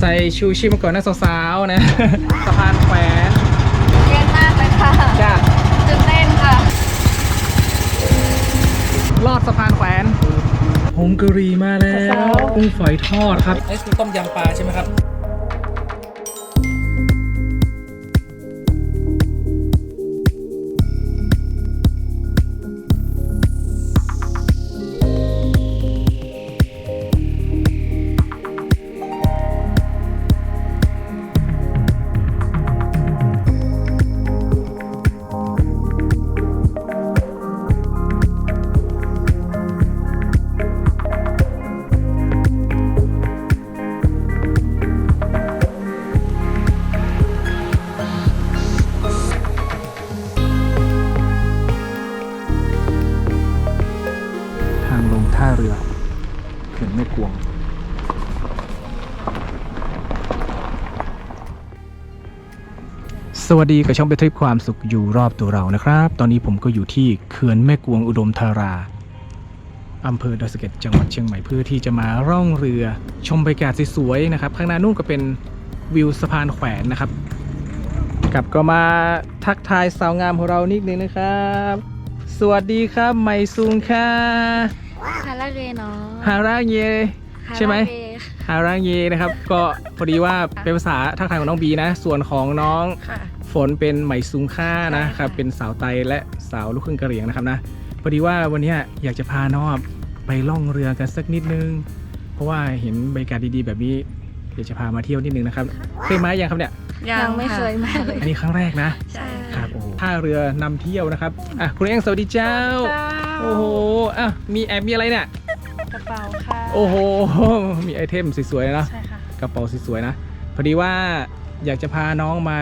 ใส่ชูชีพมาก่อนนะสาวๆนะสะพานแขวนเย็นมากเลยค่ะจ้าตื่นเต้นค่ะ ลอดสะพานแขวนผงกะหรี่มาแล้วกุ้งฝอยทอดครับนี่คือต้มยำปลาใช่ไหมครับ สวัสดีกับช่องไปทริปความสุขอยู่รอบตัวเรานะครับ ตอนนี้ผมก็อยู่ที่เขื่อนแม่กวงอุดมธาราอำเภอดอยสะเก็ดจังหวัดเชียงใหม่เพื่อที่จะมาร่องเรือชมบรรยากาศสวยๆนะครับ ข้างหน้านู่นก็เป็นวิวสะพานแขวนนะครับกลับก็มาทักทายสาวงามของเรานิดนึงนะครับ สวัสดีครับไมซุงค่ะคาราเกเนาะฮาราเยใช่ไหมคาราเกฮาราเยนะครับ ก็พอดีว่าเป็นภาษาทักทายของน้องบีนะ ส่วนของน้องค่ะ ฝนเป็นไหมซุงค่านะใช่ค่ะครับเป็นสาวไตและสาวลูกครึ่งกะเหรี่ยงนะครับนะพอดีว่าวันเนี้ยอยากจะพาน้องไปล่องเรือกันสักนิดนึง เพราะว่าเห็นบรรยากาศดีๆ แบบนี้อยากจะพามาเที่ยวนิดนึงนะครับเคยมายังครับเนี่ยยังไม่เคยมาเลยอันนี้ครั้งแรกนะใช่ครับโอ้โหท่าเรือนำเที่ยวนะครับอะคุณเองสวัสดีเจ้าโอ้โหอะมีแอบมีอะไรเนี่ยกระเป๋าค่ะโอ้โหมีไอเทมสวยๆนะใช่ค่ะกระเป๋าสวยๆนะพอดีว่าอยากจะพาน้องมา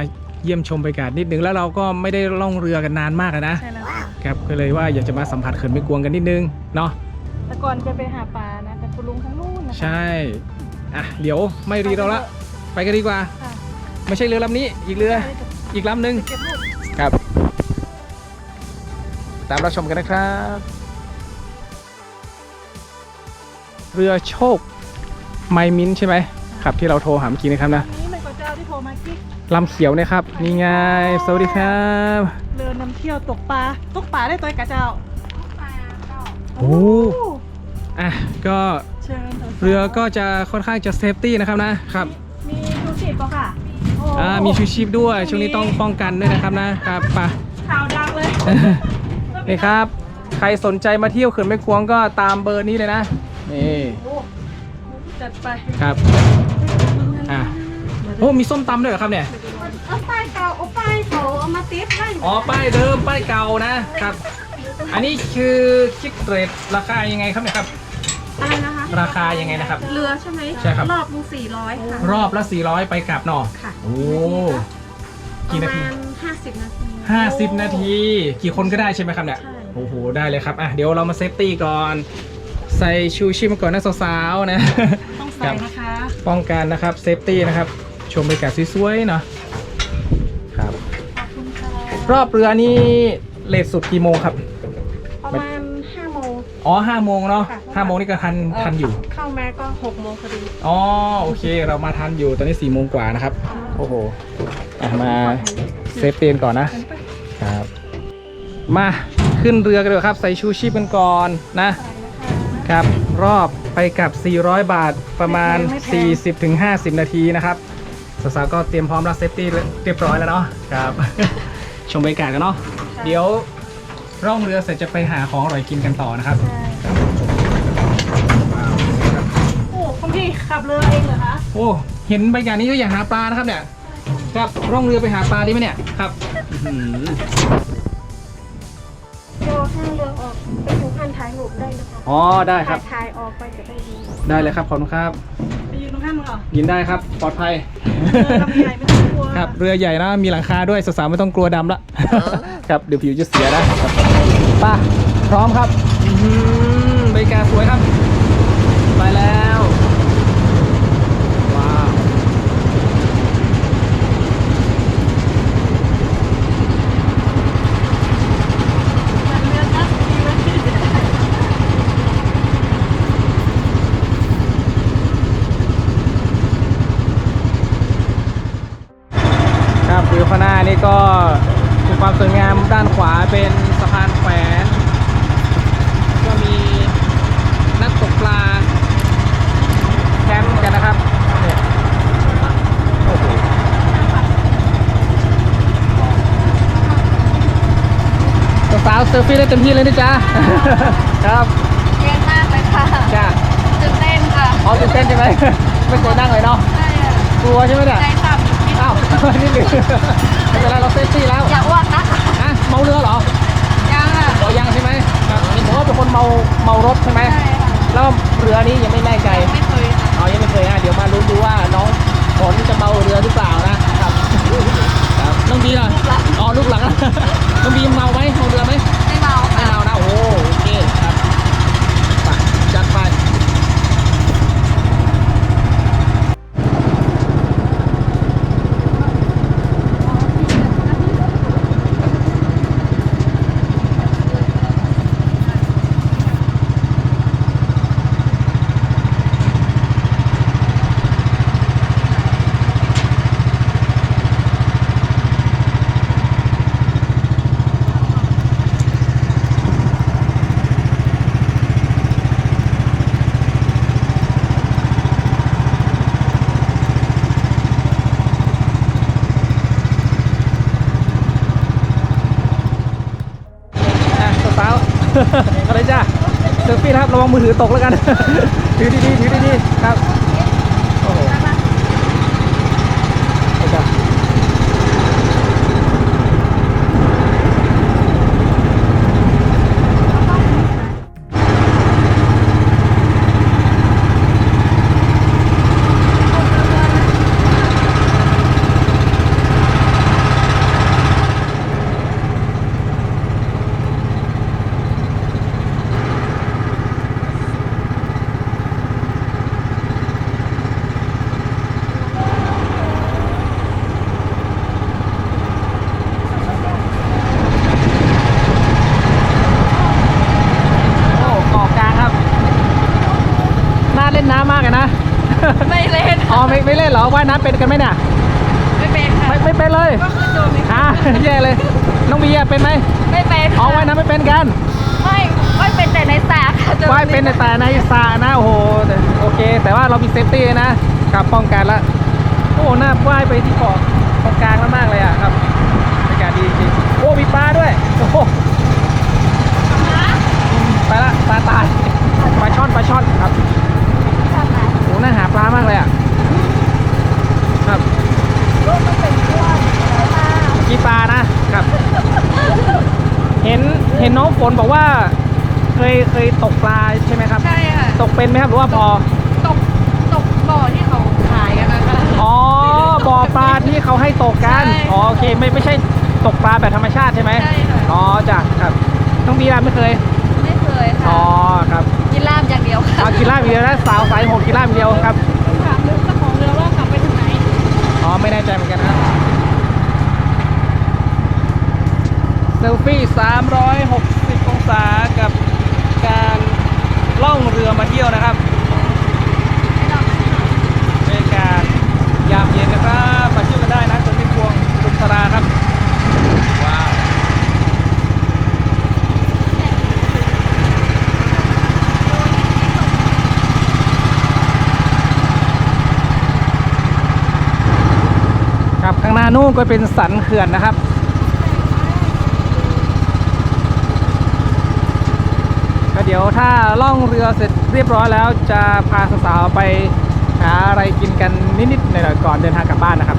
เยี่ยมชมบรรยากาศนิดนึงแล้วเราก็ไม่ได้ล่องเรือกันนานมากอะนะใช่แล้วค่ะครับก็เลยว่าอยากจะมาสัมผัสเขื่อนไม่กวงกันนิดนึงเนาะแต่ก่อนเคยไปหาปลานะแต่คุณลุงทั้งนู่นนะคะใช่อะเดี๋ยวไม่รีเราละ ไปกันดีกว่า ค่ะไม่ใช่เรือลำนี้ อีกเรือ อีกลำหนึ่ง เก็บลูก ครับ ตามเราชมกันนะครับ เรือโชคไมมินใช่ไหมครับที่เราโทรหาเมื่อกี้นะครับนะอันนี้ มันก็เจ้าที่โทรมากิ๊กลำเขียวนะครับ นี่ไง สวัสดีครับเรือนำเที่ยวตกปลา ตกปลาได้ตัวกะเจ้าโอ้อะก็เชิญถะเรือก็จะค่อนข้างจะเซฟตี้นะครับนะครับ มีชูชีพปะค่ะโอ่ามีชูชีพด้วย ช่วงนี้ต้องป้องกันด้วยนะครับนะครับไปข่าวดังเลยนี่ครับ ใครสนใจมาเที่ยวเขื่อนแม่ควงก็ตามเบอร์นี้เลยนะ นี่โอ้จัดไปครับอะ โอ้มีส้มตำด้วยเหรอครับเนี่ย เอาป้ายเก่าเอาป้ายเขาเอามาติดให้อ๋อ ป้ายเดิม ป้ายเก่านะครับ อันนี้คือคิดเรทราคายังไงครับเนี่ยครับ อะไรนะคะราคายังไงนะครับ เรือใช่ไหมใช่ครับ รอบมึงสี่ร้อยค่ะ รอบละ 400 ไปกลับเนาะค่ะ โอ้ ปกี่ระนาที มาณห้าสิบนาที 50 นาที กี่คนก็ได้ใช่ไหมครับเนี่ย ใช่ โอ้โห ได้เลยครับ อะ เดี๋ยวเรามาเซฟตี้ก่อน ใส่ชูชีพมาก่อนนะสาวๆนะ ต้องครัใส่บนะคะ ป้องกันนะครับ เซฟตี้นะครับ ชมบรรยากาศสวยๆเนาะครับขอบคุณค่ะรอบเรือนี่เลทสุดกี่โมงครับ ประมาณห้าโมง อ๋อห้าโมงเนาะค่ะ ห้าโมงนี่ก็ทันทันอยู่ เข้ามาก็หกโมงพอดีอ๋อโอเค เรามาทันอยู่ตอนนี้สี่โมงกว่านะครับ โอ้โหอะมาเซฟตี้กันก่อนนะ ครับ มาขึ้นเรือกันเลยครับ ใส่ชูชีพกันก่อนนะ ครับ รอบไปกลับ 400 บาทประมาณไม่แพง40-50 นาทีนะครับ สาวๆก็เตรียมพร้อมรับเซฟตี้เรียบร้อยแล้วเนาะครับ ชมบรรยากาศกันเนาะเดี๋ยวร่องเรือเสร็จจะไปหาของอร่อยกินกันต่อนะครับโอ้คุณพี่ขับเรือเองเหรอคะโอ้เห็นบรรยากาศนี้ก็อยากหาปลานะครับเนี่ยครับร่องเรือไปหาปลาดีไหมเนี่ยครับอื้อหือโยห้างเรือออกไปถึงพันท้ายหลุมได้นะคะอ๋อได้ครับท้ายออกไปจะได้ดีได้เลยครับขอบคุณครับ ไปยืนตรงข้างมั้งเหรอยินได้ครับ ปลอดภัยเรือลำใหญ่ไม่ต้องกลัวครับเรือใหญ่นะมีหลังคาด้วยสาวๆไม่ต้องกลัวดำละครับเดี๋ยวผิวจะเสียนะครับไป้าพร้อมครับอื้อหือบรรยากาศสวยครับ ไปแล้ว ว้าว เรือทักดีไหม ข้างหน้านี่ก็มี ความสวยงามด้านขวาเป็นสะพานแขวนก็มีนักตกปลาแคมป์กันนะครับเนี่ยโอ้โหสาวๆเซลฟี่ได้เต็มที่เลยนะจ๊ะ ครับเย็นมากเลยค่ะจ้าตื่นเต้นค่ะอ๋อตื่นเต้นใช่ไหมไม่เคยนั่งเลยเนาะใช่ค่ะกลัวใช่ไหมเนี่ยใจสั่นนิดอ้าวนี่หนึ่ง ไม่เป็นไรเราเซฟตี้แล้วอย่าอ้วกนะคะฮะเมาเรือเหรอยังอะเรายังใช่ไหมครับนี่ผมว่าเป็นคนเมาเมารถใช่ไหมใช่ค่ะแล้วเรือนี้ยังไม่แน่ใจไม่เคยค่ะ อ๋อยังไม่เคยอะเดี๋ยวมาลุ้นดูว่าน้องฝนจะเมาเรือหรือเปล่านะครับครับน้องบีล่ะอ๋อลูกหลัง น้องบีเมาไหมเมาเรือไหมไม่เมา ไม่ ค่ะ เมานะโอ้โอเคครับไปจัดไปอะสาวๆ อะไรจ้า เซลฟี่นะครับระวังมือถือตกแล้วกัน ถือดีๆถือดีๆครับโอ้โหไปจ้ะโอ้เกาะกลางครับ น่าเล่นน้ำมากเลยนะ ไม่เล่น อ๋อไม่ไม่เล่นเหรอว่ายน้ำเป็นกันไหมเนี่ย ไม่เป็นค่ะ ไม่ไม่เป็นเลย ก็คือจมไม่ อ่า แย่เลย น้องบีอะเป็นไหม ไม่เป็น อ๋อว่ายน้ำไม่ เป็นกันไม่ไม่เป็นแต่ในสระค่ะจมว่ายเป็นแต่ในสระนะโอ้โหแต่โอเค แต่ว่าเรามีเซฟตี้นะกับป้องกันละโอ้น่าว่ายไปที่เกาะตรงกลางแล้วมากเลยอะครับบรรยากาศดีจริงโอ้มีปลาด้วยโอ้โหไปละปลาตายปลาช่อนปลาช่อนครับโอ้น่าหาปลามากเลยอะครับกี่ปลานะครับ เห็นเห็นน้องฝนบอกว่า เคยเคยตกปลาใช่ไหมครับ ใช่ค่ะ ตกเป็นไหมครับหรือว่าพอ ตกตกบ่อที่เขาขายกันนะคะ อ๋อบ่อปลาที่เขาให้ตกกันใช่อ๋อโอเคไม่ไม่ใช่ตกปลาแบบธรรมชาติใช่ไหมใช่ค่ะ อ๋อจ้ะครับน้องบีราไม่เคยไม่เคยอ๋ค่ะอครับกินลาบอย่างเดียวค่ะเอากีฬาอย่างเดียวนะสาวสายโหดกีฬาอย่างเดียวครับถามเจ้าของเรือว่าขับไปถึงไหน อ๋อไม่แน่ใจเหมือนกันครับ เซลฟี่ 360 องศากับการล่องเรือมาเที่ยวนะครับบรรยากาศยามเย็นนะครับมาเที่ยวกันได้นะเขื่อนแม่กวงสุตราครับว้าวครับข้างหน้านู่นก็เป็นสันเขื่อนนะครับ เดี๋ยวถ้าล่องเรือเสร็จเรียบร้อยแล้วจะพาสาวๆไปหาอะไรกินกันนิดๆหน่อยๆก่อนเดินทางกลับบ้านนะครับ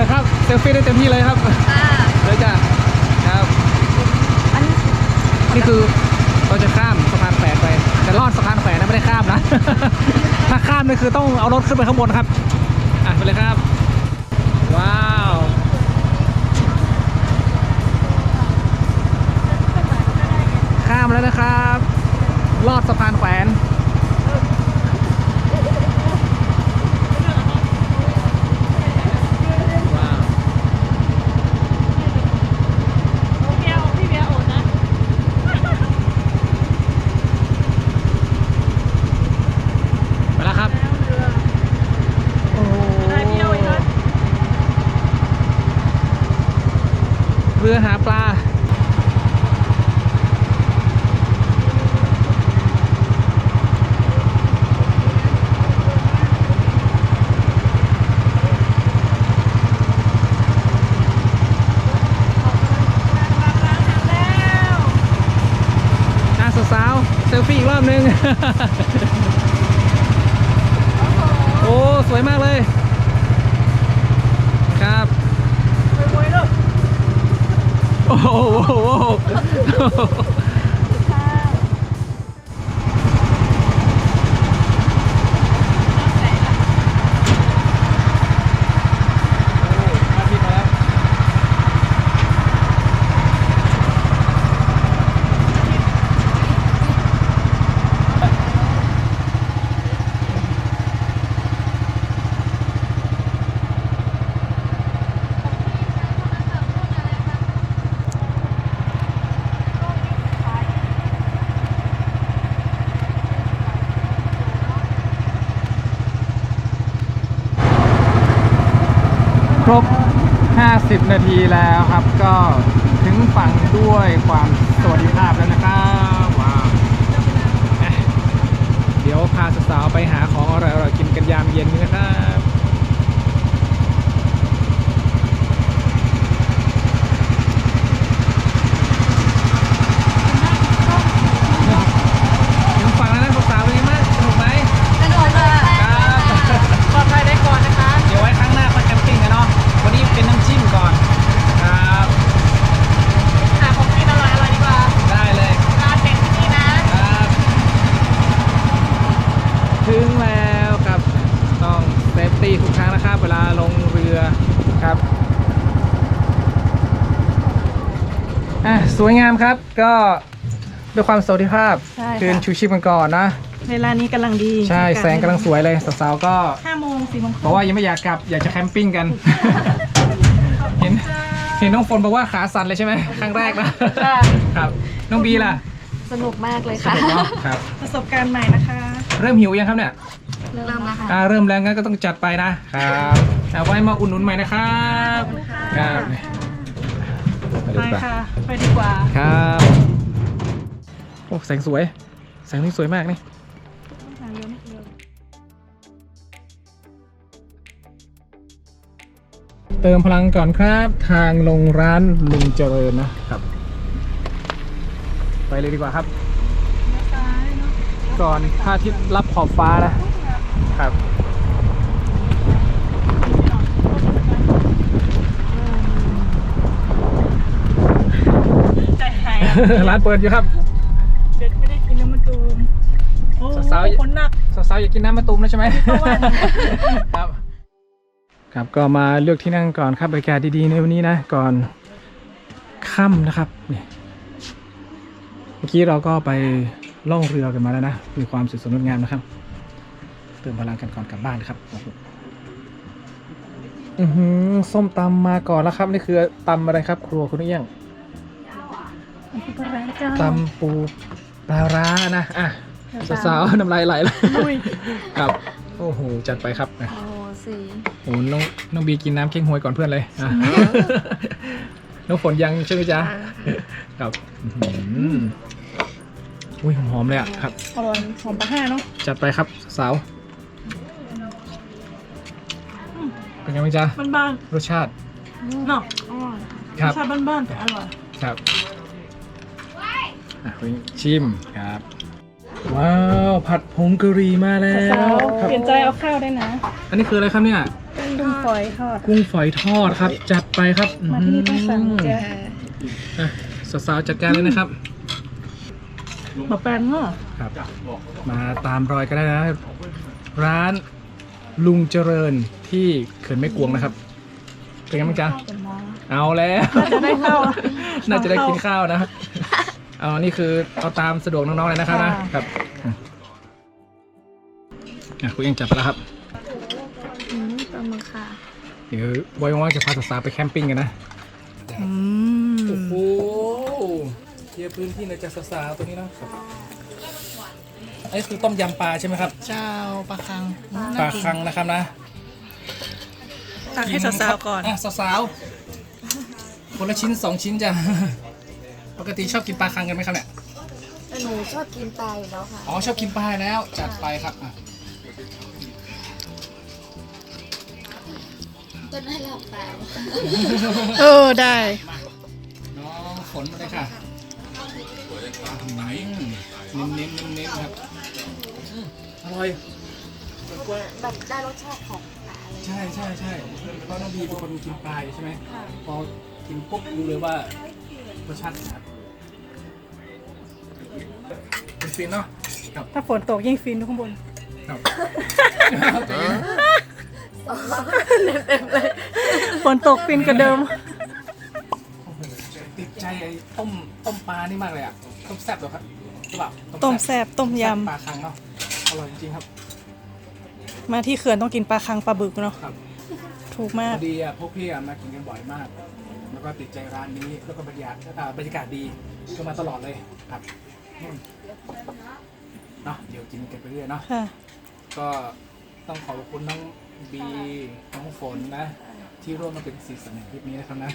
นะครับเซลฟี่ได้เต็มที่เลยครับเลยจ้าครับอันนี้นี่คือเราจะข้ามสะพานแขวนไปแต่ลอดสะพานแขวนนะไม่ได้ข้ามนะ ถ้าข้ามนี่คือต้องเอารถขึ้นไปข้างบนครับอะไปเลยครับ ว้าวข้ามแล้วนะครับ ลอดสะพานแขวนว้าว พี่เบียร์พี่เบียร์โอนนะ ไปแล้วครับ โอ้โห ได้พี่เอาอีกแล้ว เรือหาปลา อะสาวๆเซลฟี่อีกรอบนึง โอ้สวยมากเลย ครับโวยๆลูกโอ้โหโอ้โหโอ้โหมาผิดมาแล้ว ครบ 50 นา ทีแล้วครับก็ถึงฝั่งด้วยความสวัสดิภาพแล้วนะครับว้าวเดี๋ยวพาสาวๆไปหาของอร่อยๆกินกันยามเย็นนี้นะครับ ถึงฝั่งแล้วนะสาวๆเป็นไงบ้างสนุกไหม กระโดดเลย ครับ ปลอดภัยได้ก่อนนะคะ เดี๋ยวไว้ครั้งหน้าค่อยแคมปิ้งกันเนาะ วันนี้เป็นน้ำจิ้มก่อน ครับ หาของกินอร่อยๆดีกว่า ได้เลย ร้านเด็ดที่นี่นะ ครับ ถึงแล้วครับ ต้องเซฟตี้ทุกครั้งนะครับ เวลาลงเรือครับ อะสวยงามครับก็ด้วยความสวัสดิภาพใช่ค่ะ คืนชูชีพกันก่อนนะ เวลานี้กำลังดีใช่แสงกำลังสวยเลยสาวๆก็ห้าโมงสี่โมงบอกว่ายังไม่อยากกลับอยากจะแคมปิ้งกัน เห็นเห็นน้องฝนบอกว่าขาสั่นเลยใช่ไหมครั้งแรกนะครับน้องบีล่ะสนุกมากเลยสค่ะนุกเนาะครับ ประสบการณ์ใหม่นะคะ เริ่มหิวยังครับเนี่ยเริ่มแล้วค่ะ อ่าเริ่มแล้วงั้นก็ต้องจัดไปนะครับเอาไว้มาอุ่นหนุนใหม่นะครับครับ ไปไปดีกว่าค่ะ ไปดีกว่า ครับโอ้แสงสวย แสงนี่สวยมากนี่เติมพลังก่อนครับทางลงร้านลุงเจริญนะครับ ไปเลยดีกว่าครับ ก่อนพระอาทิตย์รับขอบฟ้านะครับ ใจหาย ร้านเปิดอยู่ครับ เด็ดไม่ได้กินน้ำมันตูมโอ้สาวๆ คนหนัก สาวๆอยากกินน้ำมะตูมแล้วใช่ไหมเพราะว่าครับ ครับก็มาเลือกที่นั่งก่อนครับบรรยากาศดีๆในวันนี้นะก่อนค่ำนะครับนี่เมื่อกี้เราก็ไปล่องเรือกันมาแล้วนะ มีความสวยสดงดงามนะครับ เติมพลังกันก่อนกลับบ้านครับโอ้โหอือหือส้มตำมาก่อนแล้วครับ นี่คือตำอะไรครับ ครัวคุณเอี้ยง ตำปูปลาร้านะอะสาวๆน้ำลายไหลแล้วลุยครับโอ้โหจัดไปครับอะโอ้สีโอ้โหน้องน้องบีกินน้ำเค้งหวยก่อนเพื่อนเลยอะน้องฝนยังใช่ไหมจ๊ะครับอื้อหืออุ้ยหอมๆเลยอะครับอร่อยหอมปลาห้าเนาะจัดไปครับสาวเป็นไงบ้างจ๊ะบ้านรสชาติๆเนาะอ๋อครับชาติบ้านๆแต่อร่อยครับ อะคุณชิมครับ ว้าว ผัดผงกะหรี่มาแล้วสาวครับเปลี่ยนใจเอาข้าวได้นะอันนี้คืออะไรครับเนี่ย เป็นดุมฝอยทอด กุ้งฝอยทอดครับ จัดไปครับมาที่นี่ต้องสั่งมเจ้าอะสาวๆจัดการเลยนะครับมาแปลงเนาะครับมาตามรอยก็ได้นะร้านลุงเจริญที่เขื่อนแม่กวงนะครับ เป็นไงบ้างจ๊ะเอาแล้ว จะได้ข้าวน่าจะได้กินข้าวนะครับ เอานี่คือเอาตามสะดวกน้องๆเลยนะครับนะค่ะ ครับอืมอะคุณเองจัดไปแล้วครับ อืมปลาหมึกค่ะเดี๋ยวบอยว่างๆจะพาสาวๆไปแคมปิ้งกันนะ อืม โอ้โหเคลียร์พื้นที่ในอยจากสาวๆตัวนี้นะครับอันนี้คือต้มยำปลาใช่ไหมครับ เจ้าปลาคังปลาคังนะครับนะตักให้สาวๆก่อน อะสาวๆคนละชิ้นสองชิ้นจ้ะ ปกติชอบกินปลาคังกันไหมครับเนี่ยแต่หนูชอบกินปลาอยู่แล้วค่ะ อ๋อชอบกินปลาแล้วจัดไปครับอะต้นให้หลับตาเออได้ น้องฝนมาเลยค่ะอืมเน้นๆเน้นๆครับอืมอร่อย แบบได้รสชาติของปลาเลย ใช่ใช่ใช่เพราะน้องบีเป็นคนกินปลาอยู่ใช่ไหม พอกินปุ๊บรู้เลยว่ารสชาติครับ ฟินเนาะครับถ้าฝนตกยิ่งฟินทุกข้างบน ครับ ฝนตกฟินกว่าเดิม ติดใจไอ้ต้มต้มปลานี่มากเลยอะต้มแซ่บเหรอครับใช่เปล่าต้มแซ่บต้มยปลาคังเนาะอร่อยจริงๆครับำมาที่เขื่อนต้องกินปลาคังปลาบึกเนาะครับถูกพมากอดีอะพวกพี่อะมากินกันบ่อยมาก แล้วก็ติดใจร้านนี้แล้วก็บรรยากาศอ่าบรรยากาศดีก็มาตลอดเลยครับอืม เนาะเดี๋ยวกินกันไปเรื่อยเนาะค่ะ ก็ต้องขอบคุณน้องบีน้องฝนนะ ที่ร่วมมาเป็นสีสันในคลิปนี้นะครับนะ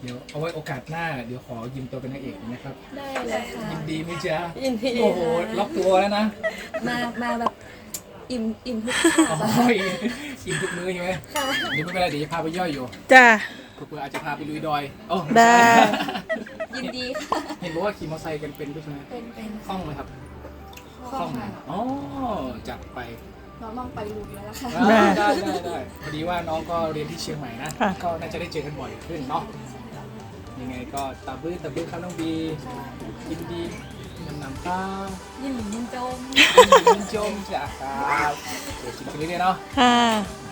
เดี๋ยวเอาไว้โอกาสหน้า เดี๋ยวขอยืมตัวเป็นนางเอกนะครับ ได้เลยค่ะ ยินดีไหมจ๊ะยินดีโอ้โหล็อกตัวแล้วนะมามาแบบอิ่มอิ่มทุกอ๋อข้าวอิ่มทุกมื้อใช่ไหมค่ะเดี๋ยวไม่เป็นไรเดี๋ยวจะพาไปย่อยอยู่จ้า เพื่อๆอาจจะพาไปลุยดอยโอ้ได้ ยินดีค่ะ เห็นบอกว่าขี่มอเตอร์ไซค์กันเป็นด้วยใช่ไหมเป็นเป็นคล่องไหมครับข้อค่ะอ๋อจัดไปเราต้องไปลุยแล้วล่ะค่ะได้ได้ได้ได้พอดีว่าน้องก็เรียนที่เชียงใหม่นะ ค่ะ ก็น่าจะได้เจอกันบ่อยขึ้นเนาะยังไงก็ตาบื้อตาบื้อครับน้องบียินดีมันนำข้าวยินหลินยินจมยินจมจ้ะครับเดี๋ยวกินไปเรื่อยๆเนาะ ค่ะค